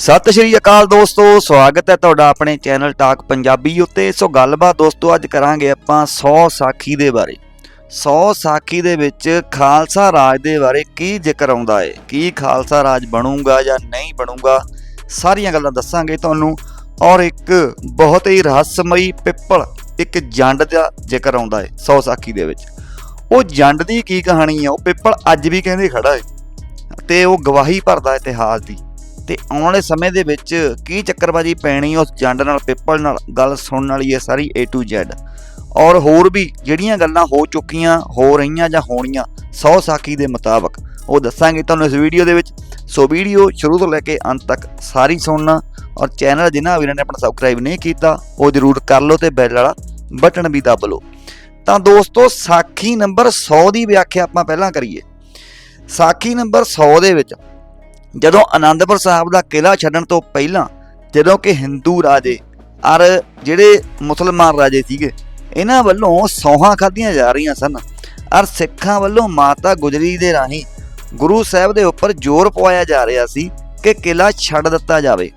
ਸਤਿ ਸ਼੍ਰੀ ਅਕਾਲ ਦੋਸਤੋ, ਸਵਾਗਤ ਹੈ ਤੁਹਾਡਾ ਆਪਣੇ ਚੈਨਲ ਟਾਕ ਪੰਜਾਬੀ ਉੱਤੇ। ਸੋ ਗੱਲਬਾਤ ਦੋਸਤੋ, ਅੱਜ ਕਰਾਂਗੇ ਆਪਾਂ 100 ਸਾਖੀ ਦੇ ਬਾਰੇ। 100 ਸਾਖੀ ਦੇ ਵਿੱਚ ਖਾਲਸਾ ਰਾਜ ਦੇ ਬਾਰੇ ਕੀ ਜ਼ਿਕਰ ਆਉਂਦਾ ਹੈ ਕੀ ਖਾਲਸਾ ਰਾਜ ਬਣੂਗਾ ਜਾਂ ਨਹੀਂ ਬਣੂਗਾ? ਸਾਰੀਆਂ ਗੱਲਾਂ ਦੱਸਾਂਗੇ ਤੁਹਾਨੂੰ। ਔਰ ਇੱਕ ਬਹੁਤ ਹੀ ਰਹੱਸਮਈ ਪਿੱਪਲ, ਇੱਕ ਜੰਡ ਦਾ ਜ਼ਿਕਰ ਆਉਂਦਾ ਹੈ 100 ਸਾਖੀ ਦੇ ਵਿੱਚ। ਉਹ ਜੰਡ ਦੀ ਕੀ ਕਹਾਣੀ ਹੈ ਉਹ ਪਿੱਪਲ ਅੱਜ ਵੀ ਕਹਿੰਦੇ ਖੜਾ ਹੈ ਤੇ ਉਹ ਗਵਾਹੀ ਭਰਦਾ ਇਤਿਹਾਸ ਦੀ। ਤੇ ਆਉਣ ਵਾਲੇ ਸਮੇਂ ਦੇ ਵਿੱਚ ਕੀ ਚੱਕਰਬਾਜੀ ਪੈਣੀ ਉਸ ਜੰਡ ਨਾਲ, ਪਿੱਪਲ ਨਾਲ, ਗੱਲ ਸੁਣਨ ਵਾਲੀ ਹੈ ਸਾਰੀ A to Z ਔਰ ਹੋਰ ਵੀ ਜਿਹੜੀਆਂ ਗੱਲਾਂ ਹੋ ਚੁੱਕੀਆਂ, ਹੋ ਰਹੀਆਂ ਜਾਂ ਹੋਣੀਆਂ 100 ਸਾਖੀ ਦੇ ਮੁਤਾਬਕ, ਉਹ ਦੱਸਾਂਗੇ ਤੁਹਾਨੂੰ ਇਸ ਵੀਡੀਓ ਦੇ ਵਿੱਚ। ਸੋ ਵੀਡੀਓ ਸ਼ੁਰੂ ਤੋਂ ਲੈ ਕੇ ਅੰਤ ਤੱਕ ਸਾਰੀ ਸੁਣਨਾ ਔਰ ਚੈਨਲ ਜਿਨ੍ਹਾਂ ਵੀਰਾਂ ਨੇ ਆਪਣਾ ਸਬਸਕ੍ਰਾਈਬ ਨਹੀਂ ਕੀਤਾ, ਉਹ ਜਰੂਰ ਕਰ ਲਓ ਤੇ ਬੈਲ ਵਾਲਾ ਬਟਨ ਵੀ ਦਬ ਲਓ। ਤਾਂ ਦੋਸਤੋ, ਸਾਖੀ ਨੰਬਰ 100 ਦੀ ਵਿਆਖਿਆ ਆਪਾਂ ਪਹਿਲਾਂ ਕਰੀਏ। ਸਾਖੀ ਨੰਬਰ 100 ਦੇ ਵਿੱਚ ਜਦੋਂ ਆਨੰਦਪੁਰ ਸਾਹਿਬ ਦਾ ਕਿਲਾ ਛੱਡਣ ਤੋਂ ਪਹਿਲਾਂ ਜਦੋਂ ਕਿ ਹਿੰਦੂ ਰਾਜੇ ਔਰ ਜਿਹੜੇ ਮੁਸਲਮਾਨ ਰਾਜੇ ਸੀਗੇ, ਇਹਨਾਂ ਵੱਲੋਂ ਸੌਹਾਂ ਖਾਧੀਆਂ ਜਾ ਰਹੀਆਂ ਸਨ ਔਰ ਸਿੱਖਾਂ ਵੱਲੋਂ ਮਾਤਾ ਗੁਜਰੀ ਦੇ ਰਾਹੀਂ ਗੁਰੂ ਸਾਹਿਬ ਦੇ ਉੱਪਰ ਜ਼ੋਰ ਪਵਾਇਆ ਜਾ ਰਿਹਾ ਸੀ ਕਿ ਕਿਲਾ ਛੱਡ ਦਿੱਤਾ ਜਾਵੇ।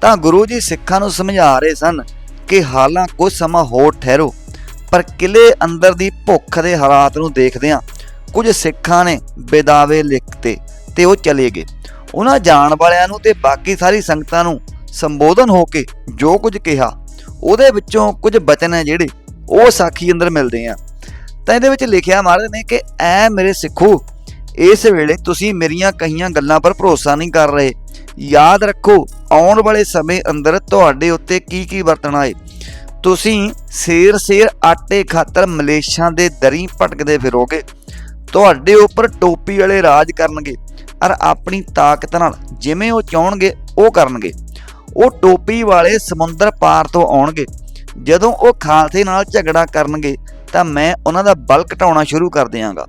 ਤਾਂ ਗੁਰੂ ਜੀ ਸਿੱਖਾਂ ਨੂੰ ਸਮਝਾ ਰਹੇ ਸਨ ਕਿ ਹਾਲਾਂ ਕੁਝ ਸਮਾਂ ਹੋਰ ਠਹਿਰੋ, ਪਰ ਕਿਲੇ ਅੰਦਰ ਦੀ ਭੁੱਖ ਦੇ ਹਾਲਾਤ ਨੂੰ ਦੇਖਦਿਆਂ ਕੁਝ ਸਿੱਖਾਂ ਨੇ ਬੇਦਾਵੇ ਲਿਖਤੇ ਤੇ ਉਹ ਚਲੇ ਗਏ। ਉਹਨਾਂ ਜਾਣ ਵਾਲਿਆਂ ਨੂੰ ਤੇ ਬਾਕੀ ਸਾਰੀ ਸੰਗਤਾਂ ਨੂੰ ਸੰਬੋਧਨ ਹੋ ਕੇ ਜੋ ਕੁਝ ਕਿਹਾ, ਉਹਦੇ ਵਿੱਚੋਂ ਕੁਝ ਬਚਨ ਹੈ ਜਿਹੜੇ ਉਹ ਸਾਖੀ ਅੰਦਰ ਮਿਲਦੇ ਆ। ਤਾਂ ਇਹਦੇ ਵਿੱਚ ਲਿਖਿਆ ਮਹਾਰਾਜ ਨੇ ਕਿ, ਐ ਮੇਰੇ ਸਿੱਖੋ, ਇਸ ਵੇਲੇ ਤੁਸੀਂ ਮੇਰੀਆਂ ਕਹੀਆਂ ਗੱਲਾਂ ਪਰ ਭਰੋਸਾ ਨਹੀਂ ਕਰ ਰਹੇ। ਯਾਦ ਰੱਖੋ, ਆਉਣ ਵਾਲੇ ਸਮੇਂ ਅੰਦਰ ਤੁਹਾਡੇ ਉੱਤੇ ਕੀ ਕੀ ਵਰਤਣਾ ਹੈ ਤੁਸੀਂ ਸੇਰ ਸੇਰ ਆਟੇ ਖਾਤਰ ਮਲੇਸ਼ਾਂ ਦੇ ਦਰੀ ਭਟਕਦੇ ਫਿਰੋਗੇ। ਤੁਹਾਡੇ ਉੱਪਰ ਟੋਪੀ ਵਾਲੇ ਰਾਜ ਕਰਨਗੇ। ਅਰ ਆਪਣੀ ਤਾਕਤ ਨਾਲ ਜਿਵੇਂ ਉਹ ਚਾਹਣਗੇ, ਉਹ ਕਰਨਗੇ। ਉਹ ਟੋਪੀ ਵਾਲੇ ਸਮੁੰਦਰ ਪਾਰ ਤੋਂ ਆਉਣਗੇ। ਜਦੋਂ ਉਹ ਖਾਲਸੇ ਨਾਲ ਝਗੜਾ ਕਰਨਗੇ, ਤਾਂ ਮੈਂ ਉਹਨਾਂ ਦਾ ਬਲ ਘਟਾਉਣਾ ਸ਼ੁਰੂ ਕਰ ਦਿਆਂਗਾ।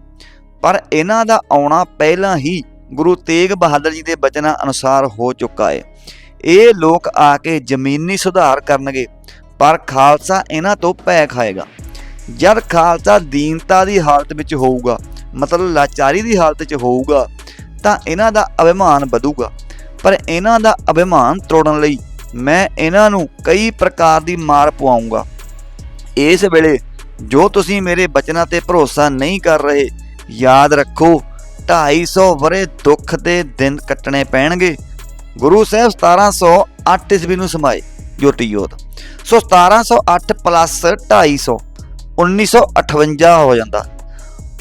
ਪਰ ਇਹਨਾਂ ਦਾ ਆਉਣਾ ਪਹਿਲਾਂ ਹੀ ਗੁਰੂ ਤੇਗ ਬਹਾਦਰ ਜੀ ਦੇ ਬਚਨਾਂ ਅਨੁਸਾਰ ਹੋ ਚੁੱਕਾ ਹੈ ਇਹ ਲੋਕ ਆ ਕੇ ਜ਼ਮੀਨੀ ਸੁਧਾਰ ਕਰਨਗੇ, ਪਰ ਖਾਲਸਾ ਇਹਨਾਂ ਤੋਂ ਭੈ ਖਾਏਗਾ। ਜਦ ਖਾਲਸਾ ਦੀਨਤਾ ਦੀ ਹਾਲਤ ਵਿੱਚ ਹੋਊਗਾ, ਮਤਲਬ ਲਾਚਾਰੀ ਦੀ ਹਾਲਤ ਵਿੱਚ ਹੋਊਗਾ ਤਾਂ ਇਹਨਾਂ ਦਾ ਅਭਿਮਾਨ ਵਧੂਗਾ। ਪਰ ਇਹਨਾਂ ਦਾ ਅਭਿਮਾਨ ਤੋੜਨ ਲਈ ਮੈਂ ਇਹਨਾਂ ਨੂੰ ਕਈ ਪ੍ਰਕਾਰ ਦੀ ਮਾਰ ਪਵਾਉਂਗਾ। ਇਸ ਵੇਲੇ ਜੋ ਤੁਸੀਂ ਮੇਰੇ ਬਚਨਾਂ ਤੇ ਭਰੋਸਾ ਨਹੀਂ ਕਰ ਰਹੇ, ਯਾਦ ਰੱਖੋ 250 ਵਰੇ ਦੁੱਖ ਦੇ ਦਿਨ ਕੱਟਣੇ ਪੈਣਗੇ। ਗੁਰੂ ਸਾਹਿਬ 1708 ਈਸਵੀ ਨੂੰ ਸਮਾਏ ਜੋਤੀ ਜੋਤ ਸੋ 1708 ਪਲੱਸ 250 1958 ਹੋ ਜਾਂਦਾ।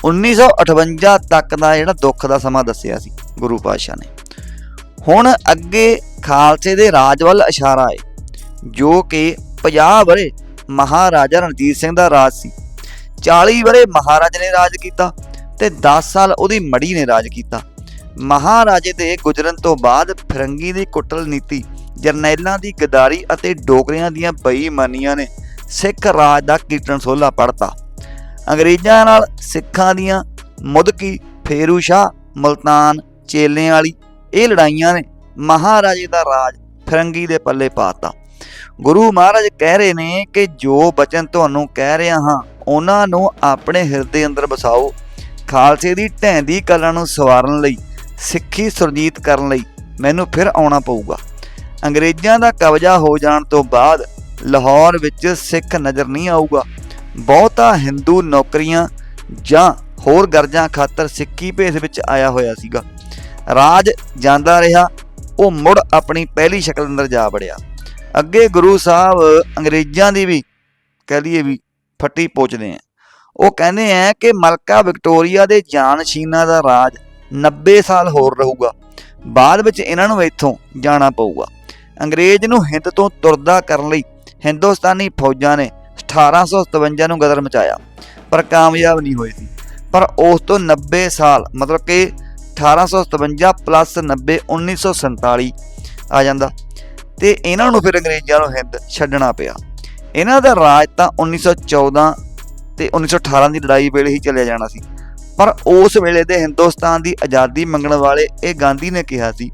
1958 ਤੱਕ ਦਾ ਜਿਹੜਾ ਦੁੱਖ ਦਾ ਸਮਾਂ ਦੱਸਿਆ ਸੀ ਗੁਰੂ ਪਾਤਸ਼ਾਹ ਨੇ। ਹੁਣ ਅੱਗੇ ਖਾਲਸੇ ਦੇ ਰਾਜ ਵੱਲ ਇਸ਼ਾਰਾ ਹੈ, ਜੋ ਕਿ 50 ਵਰੇ ਮਹਾਰਾਜਾ ਰਣਜੀਤ ਸਿੰਘ ਦਾ ਰਾਜ ਸੀ। 40 ਵਰੇ ਮਹਾਰਾਜ ਨੇ ਰਾਜ ਕੀਤਾ ਤੇ 10 ਸਾਲ ਉਹਦੀ ਮੜੀ ਨੇ ਰਾਜ ਕੀਤਾ। ਮਹਾਰਾਜੇ ਦੇ ਗੁਜਰਨ ਤੋਂ ਬਾਅਦ ਫਿਰੰਗੀ ਦੀ ਕੁੱਟਲ ਨੀਤੀ, ਜਰਨੈਲਾਂ ਦੀ ਗਦਾਰੀ ਅਤੇ ਡੋਗਰਿਆਂ ਦੀਆਂ ਬੇਈਮਾਨੀਆਂ ਨੇ ਸਿੱਖ ਰਾਜ ਦਾ ਕੀਰਤਨ ਸੋਲਾ ਪੜਤਾ ਅੰਗਰੇਜ਼ਾਂ ਨਾਲ ਸਿੱਖਾਂ ਦੀਆਂ ਮੁਦਕੀ ਫੇਰੂ ਸ਼ਾਹ, ਮਲਤਾਨ ਚੇਲਿਆਂ ਵਾਲੀ ਇਹ ਲੜਾਈਆਂ ਨੇ ਮਹਾਰਾਜੇ ਦਾ ਰਾਜ ਫਿਰੰਗੀ ਦੇ ਪੱਲੇ ਪਾਤਾ। ਗੁਰੂ ਮਹਾਰਾਜ ਕਹਿ ਰਹੇ ਨੇ ਕਿ ਜੋ ਬਚਨ ਤੁਹਾਨੂੰ ਕਹਿ ਰਿਹਾ ਹਾਂ, ਉਹਨਾਂ ਨੂੰ ਆਪਣੇ ਹਿਰਦੇ ਅੰਦਰ ਵਸਾਓ। ਖਾਲਸੇ ਦੀ ਢੈਂਦੀ ਕਲਾ ਨੂੰ ਸਵਾਰਨ ਲਈ, ਸਿੱਖੀ ਸੁਰਜੀਤ ਕਰਨ ਲਈ ਮੈਨੂੰ ਫਿਰ ਆਉਣਾ ਪਊਗਾ। ਅੰਗਰੇਜ਼ਾਂ ਦਾ ਕਬਜ਼ਾ ਹੋ ਜਾਣ ਤੋਂ ਬਾਅਦ ਲਾਹੌਰ ਵਿੱਚ ਸਿੱਖ ਨਜ਼ਰ ਨਹੀਂ ਆਊਗਾ। ਬਹੁਤਾ ਹਿੰਦੂ ਨੌਕਰੀਆਂ ਜਾਂ ਹੋਰ ਗਰਜਾਂ ਖਾਤਰ ਸਿੱਖੀ ਭੇਸ ਵਿੱਚ ਆਇਆ ਹੋਇਆ ਸੀਗਾ। ਰਾਜ ਜਾਂਦਾ ਰਿਹਾ, ਉਹ ਮੁੜ ਆਪਣੀ ਪਹਿਲੀ ਸ਼ਕਲ ਅੰਦਰ ਜਾ ਵੜਿਆ। ਅੱਗੇ ਗੁਰੂ ਸਾਹਿਬ ਅੰਗਰੇਜ਼ਾਂ ਦੀ ਵੀ ਕਹਿ ਲਈਏ ਵੀ ਫੱਟੀ ਪੋਚਦੇ ਆ ਉਹ ਕਹਿੰਦੇ ਆ ਕਿ ਮਲਕਾ ਵਿਕਟੋਰੀਆ ਦੇ ਜਾਨਸ਼ੀਨਾ ਦਾ ਰਾਜ 90 ਸਾਲ ਹੋਰ ਰਹੂਗਾ। ਬਾਅਦ ਵਿੱਚ ਇਹਨਾਂ ਨੂੰ ਇੱਥੋਂ ਜਾਣਾ ਪਊਗਾ। ਅੰਗਰੇਜ਼ ਨੂੰ ਹਿੰਦ ਤੋਂ ਤੁਰਦਾ ਕਰਨ ਲਈ ਹਿੰਦੁਸਤਾਨੀ ਫੌਜਾਂ ਨੇ 1857 ਨੂੰ ਗਦਰ ਮਚਾਇਆ, ਪਰ ਕਾਮਯਾਬ ਨਹੀਂ ਹੋਏ ਸੀ। ਪਰ ਉਸ ਤੋਂ 90 ਸਾਲ, ਮਤਲਬ ਕਿ 1857 ਪਲੱਸ 90 1947 ਆ ਜਾਂਦਾ। ਤੇ ਇਹਨਾਂ ਨੂੰ ਫਿਰ ਅੰਗਰੇਜ਼ਾਂ ਨੂੰ ਹਿੰਦ ਛੱਡਣਾ ਪਿਆ। ਇਹਨਾਂ ਦਾ ਰਾਜ ਤਾਂ 1914 ਤੇ 1918 ਦੀ ਲੜਾਈ ਵੇਲੇ ਹੀ ਚੱਲਿਆ ਜਾਣਾ ਸੀ। ਪਰ ਉਸ ਵੇਲੇ ਦੇ ਹਿੰਦੁਸਤਾਨ ਦੀ ਆਜ਼ਾਦੀ ਮੰਗਣ ਵਾਲੇ ਇਹ ਗਾਂਧੀ ਨੇ ਕਿਹਾ ਸੀ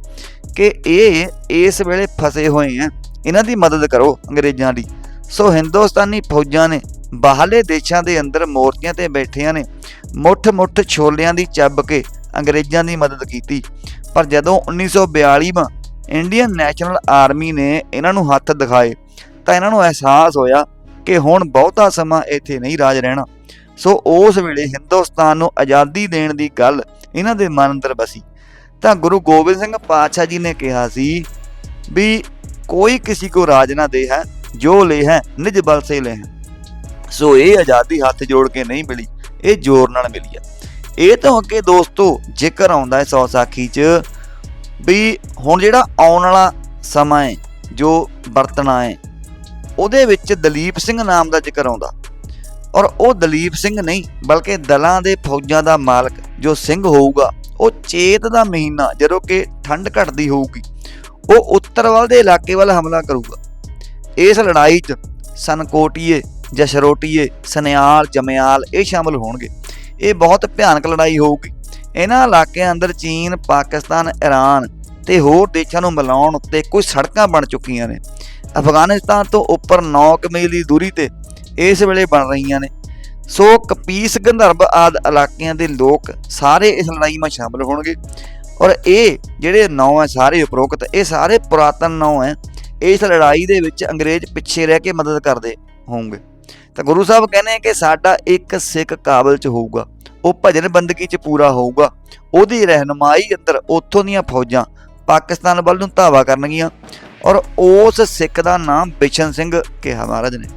ਕਿ ਇਹ ਇਸ ਵੇਲੇ ਫਸੇ ਹੋਏ ਆ। ਇਹਨਾਂ ਦੀ ਮਦਦ ਕਰੋ ਅੰਗਰੇਜ਼ਾਂ ਦੀ। ਸੋ ਹਿੰਦੁਸਤਾਨੀ ਫੌਜਾਂ ਨੇ ਬਾਹਰਲੇ ਦੇਸ਼ਾਂ ਦੇ ਅੰਦਰ ਮੋਰਚਿਆਂ ਤੇ ਬੈਠਿਆਂ ਨੇ ਮੁੱਠ-ਮੁੱਠ ਛੋਲਿਆਂ ਦੀ ਚੱਬ ਕੇ ਅੰਗਰੇਜ਼ਾਂ ਦੀ ਮਦਦ ਕੀਤੀ। ਪਰ ਜਦੋਂ 1942ਵਾਂ ਇੰਡੀਅਨ ਨੈਸ਼ਨਲ ਆਰਮੀ ਨੇ ਇਹਨਾਂ ਨੂੰ ਹੱਥ ਦਿਖਾਏ, ਤਾਂ ਇਹਨਾਂ ਨੂੰ ਅਹਿਸਾਸ ਹੋਇਆ ਕਿ ਹੁਣ ਬਹੁਤਾ ਸਮਾਂ ਇੱਥੇ ਨਹੀਂ ਰਾਜ ਰਹਿਣਾ। ਸੋ ਉਸ ਵੇਲੇ ਹਿੰਦੁਸਤਾਨ ਨੂੰ ਆਜ਼ਾਦੀ ਦੇਣ ਦੀ ਗੱਲ ਇਹਨਾਂ ਦੇ ਮਨ ਅੰਦਰ ਬਸੀ। ਤਾਂ ਗੁਰੂ ਗੋਬਿੰਦ ਸਿੰਘ ਪਾਤਸ਼ਾਹ ਜੀ ਨੇ ਕਿਹਾ ਸੀ ਵੀ ਕੋਈ ਕਿਸੇ ਕੋ ਰਾਜ ਨਾ ਦੇ ਹੈ ਜੋ ਲੇ ਹੈ, ਨਿਜ ਬਲ ਸੇ ਲੈ ਹੈ। ਸੋ ਇਹ ਆਜ਼ਾਦੀ ਹੱਥ ਜੋੜ ਕੇ ਨਹੀਂ ਮਿਲੀ, ਇਹ ਜ਼ੋਰ ਨਾਲ ਮਿਲੀ ਹੈ। ਇਹ ਤੋਂ ਅੱਗੇ ਦੋਸਤੋ, ਜ਼ਿਕਰ ਆਉਂਦਾ ਹੈ ਸੌ ਸਾਖੀ 'ਚ, ਵੀ ਹੁਣ ਜਿਹੜਾ ਆਉਣ ਵਾਲਾ ਸਮਾਂ ਹੈ, ਜੋ ਵਰਤਣਾ ਹੈ, ਉਹਦੇ ਵਿੱਚ ਦਲੀਪ ਸਿੰਘ ਨਾਮ ਦਾ ਜ਼ਿਕਰ ਆਉਂਦਾ। ਔਰ ਉਹ ਦਲੀਪ ਸਿੰਘ ਨਹੀਂ, ਬਲਕਿ ਦਲਾਂ ਦੇ ਫੌਜਾਂ ਦਾ ਮਾਲਕ ਜੋ ਸਿੰਘ ਹੋਊਗਾ, ਉਹ ਚੇਤ ਦਾ ਮਹੀਨਾ ਜਦੋਂ ਕਿ ਠੰਡ ਘਟਦੀ ਹੋਊਗੀ, ਉਹ ਉੱਤਰ ਵੱਲ ਦੇ ਇਲਾਕੇ ਵੱਲ ਹਮਲਾ ਕਰੂਗਾ। ਇਸ ਲੜਾਈ 'ਚ ਸਨਕੋਟੀਏ, ਜਸ਼ਰੋਟੀਏ, ਸਨਿਆਲ, ਜਮਿਆਲ ਇਹ ਸ਼ਾਮਲ ਹੋਣਗੇ। ਇਹ ਬਹੁਤ ਭਿਆਨਕ ਲੜਾਈ ਹੋਊਗੀ। ਇਹਨਾਂ ਇਲਾਕਿਆਂ ਅੰਦਰ ਚੀਨ, ਪਾਕਿਸਤਾਨ ਈਰਾਨ ਤੇ ਹੋਰ ਦੇਸ਼ਾਂ ਨੂੰ ਮਿਲਾਉਣ ਉੱਤੇ ਕੁਝ ਸੜਕਾਂ ਬਣ ਚੁੱਕੀਆਂ ਨੇ। ਅਫਗਾਨਿਸਤਾਨ ਤੋਂ ਉੱਪਰ 9 ਮੀਲ ਦੀ ਦੂਰੀ ਤੇ ਇਸ ਵੇਲੇ ਬਣ ਰਹੀਆਂ ਨੇ। ਸੋ ਕਪੀਸ ਗੰਧਰਵ ਆਦ ਇਲਾਕਿਆਂ ਦੇ ਲੋਕ ਸਾਰੇ ਇਸ ਲੜਾਈ ਵਿੱਚ ਸ਼ਾਮਲ ਹੋਣਗੇ। ਔਰ ਇਹ ਜਿਹੜੇ ਨੌ ਹੈ, ਸਾਰੇ ਉਪਰੋਕਤ, ਇਹ ਸਾਰੇ ਪੁਰਾਤਨ ਨੌ ਹੈ ਇਸ ਲੜਾਈ ਦੇ ਵਿੱਚ ਅੰਗਰੇਜ਼ ਪਿੱਛੇ ਰਹਿ ਕੇ ਮਦਦ ਕਰਦੇ ਹੋਣਗੇ। ਤਾਂ ਗੁਰੂ ਸਾਹਿਬ ਕਹਿੰਦੇ ਕਿ ਸਾਡਾ ਇੱਕ ਸਿੱਖ ਕਾਬਲ ਚ ਹੋਊਗਾ। ਉਹ ਭਜਨ ਬੰਦਗੀ ਚ ਪੂਰਾ ਹੋਊਗਾ। ਉਹਦੀ ਰਹਿਨਮਾਈ ਅੰਦਰ ਉੱਥੋਂ ਦੀਆਂ ਫੌਜਾਂ ਪਾਕਿਸਤਾਨ ਵੱਲ ਨੂੰ ਧਾਵਾ ਕਰਨਗੀਆਂ ਔਰ ਉਸ ਸਿੱਖ ਦਾ ਨਾਮ ਬਿਸ਼ਨ ਸਿੰਘ ਕਿਹਾ ਮਹਾਰਾਜ ਨੇ।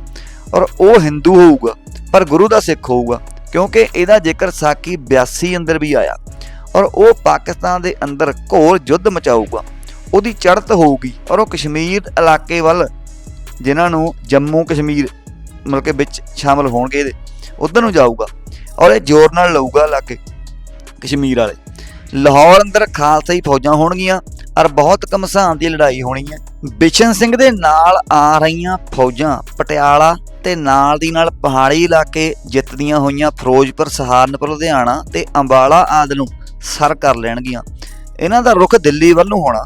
ਔਰ ਉਹ ਹਿੰਦੂ ਹੋਊਗਾ, ਪਰ ਗੁਰੂ ਦਾ ਸਿੱਖ ਹੋਊਗਾ, ਕਿਉਂਕਿ ਇਹਦਾ ਜ਼ਿਕਰ ਸਾਕੀ 82 ਅੰਦਰ ਵੀ ਆਇਆ ਔਰ ਉਹ ਪਾਕਿਸਤਾਨ ਦੇ ਅੰਦਰ ਘੋਰ ਯੁੱਧ ਮਚਾਊਗਾ ਉਹਦੀ ਚੜ੍ਹਤ ਹੋਊਗੀ ਔਰ ਉਹ ਕਸ਼ਮੀਰ ਇਲਾਕੇ ਵੱਲ, ਜਿਨ੍ਹਾਂ ਨੂੰ ਜੰਮੂ ਕਸ਼ਮੀਰ ਮਤਲਬ ਕਿ ਵਿੱਚ ਸ਼ਾਮਲ ਹੋਣਗੇ ਇਹਦੇ, ਉਧਰ ਨੂੰ ਜਾਊਗਾ ਔਰ ਇਹ ਜ਼ੋਰ ਨਾਲ ਲਊਗਾ ਇਲਾਕੇ ਕਸ਼ਮੀਰ ਵਾਲੇ। ਲਾਹੌਰ ਅੰਦਰ ਖਾਲਸਾਈ ਫੌਜਾਂ ਹੋਣਗੀਆਂ ਔਰ ਬਹੁਤ ਕਮਸਾਨ ਦੀ ਲੜਾਈ ਹੋਣੀ ਹੈ। ਬਿਸ਼ਨ ਸਿੰਘ ਦੇ ਨਾਲ ਆ ਰਹੀਆਂ ਫੌਜਾਂ ਪਟਿਆਲਾ ਤੇ ਨਾਲ ਦੀ ਨਾਲ ਪਹਾੜੀ ਇਲਾਕੇ ਜਿੱਤਦੀਆਂ ਹੋਈਆਂ ਫਿਰੋਜ਼ਪੁਰ, ਸਹਾਰਨਪੁਰ, ਲੁਧਿਆਣਾ ਤੇ ਅੰਬਾਲਾ ਆਦਿ ਨੂੰ ਸਰ ਕਰ ਲੈਣਗੀਆਂ। ਇਹਨਾਂ ਦਾ ਰੁਖ ਦਿੱਲੀ ਵੱਲ ਨੂੰ ਹੋਣਾ